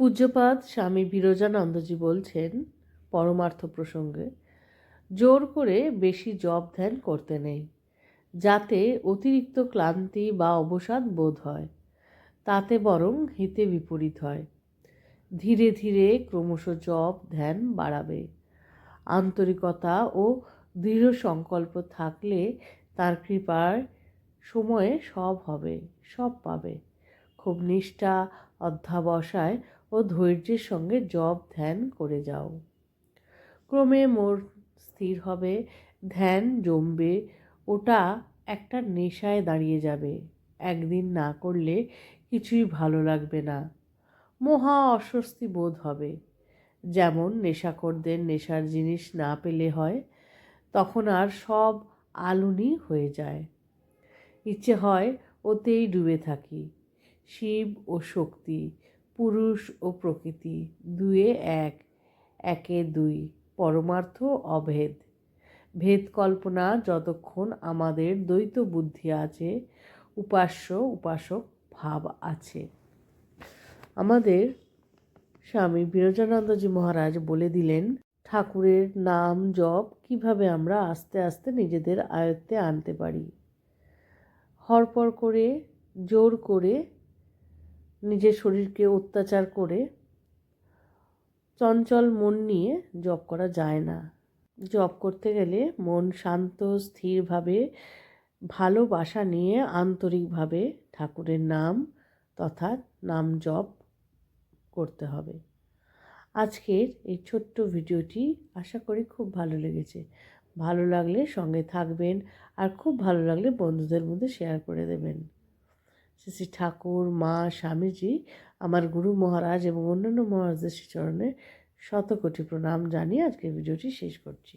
পূজ্যপাদ স্বামী বিরজানন্দজি বলছেন পরমার্থ প্রসঙ্গে, জোর করে বেশি জব ধ্যান করতে নেই, যাতে অতিরিক্ত ক্লান্তি বা অবসাদ বোধ হয়, তাতে বরং হিতে বিপরীত হয়। ধীরে ধীরে ক্রমশ জব ধ্যান বাড়াবে। আন্তরিকতা ও দৃঢ় সংকল্প থাকলে তার কৃপার সময়ে সব হবে, সব পাবে। খুব নিষ্ঠা অধ্যাবসায় ও ধৈর্যের সঙ্গে জব ধ্যান করে যাও। ক্রমে মোর স্থির হবে, ধ্যান জমবে, ওটা একটা নেশায় দাঁড়িয়ে যাবে। একদিন না করলে কিছুই ভালো লাগবে না। মহা অস্বস্তি বোধ হবে। যেমন নেশাখোরদের নেশার জিনিস না পেলে হয়, তখন আর সব আলুনি হয়ে যায়। ইচ্ছে হয় ওতেই ডুবে থাকি। শিব ও শক্তি পুরুষ ও প্রকৃতি, দুয়ে এক, একে দুই, পরমার্থ অভেদ। ভেদ কল্পনা যতক্ষণ আমাদের দ্বৈত বুদ্ধি আছে, উপাস্য, উপাসক ভাব আছে। আমাদের স্বামী বিরজানন্দজি মহারাজ বলে দিলেন, ঠাকুরের নাম জপ কীভাবে আমরা আস্তে আস্তে নিজেদের আয়ত্তে আনতে পারি? হরপর করে, জোর করে নিজের শরীরকে অত্যাচার করে চঞ্চল মন নিয়ে জপ করা যায় না। জপ করতে গেলে মন শান্ত, স্থিরভাবে, ভালোবাসা নিয়ে আন্তরিকভাবে ঠাকুরের নাম তথা নাম জপ করতে হবে। আজকের এই ছোট্ট ভিডিওটি আশা করি খুব ভালো লেগেছে। ভালো লাগলে সঙ্গে থাকবেন আর খুব ভালো লাগলে বন্ধুদের মধ্যে শেয়ার করে দেবেন। শ্রী শ্রী ঠাকুর, মা, স্বামীজি, আমার গুরু মহারাজ এবং অন্যান্য মহারাজদের শ্রীচরণে শতকোটি প্রণাম জানিয়ে আজকের ভিডিওটি শেষ করছি।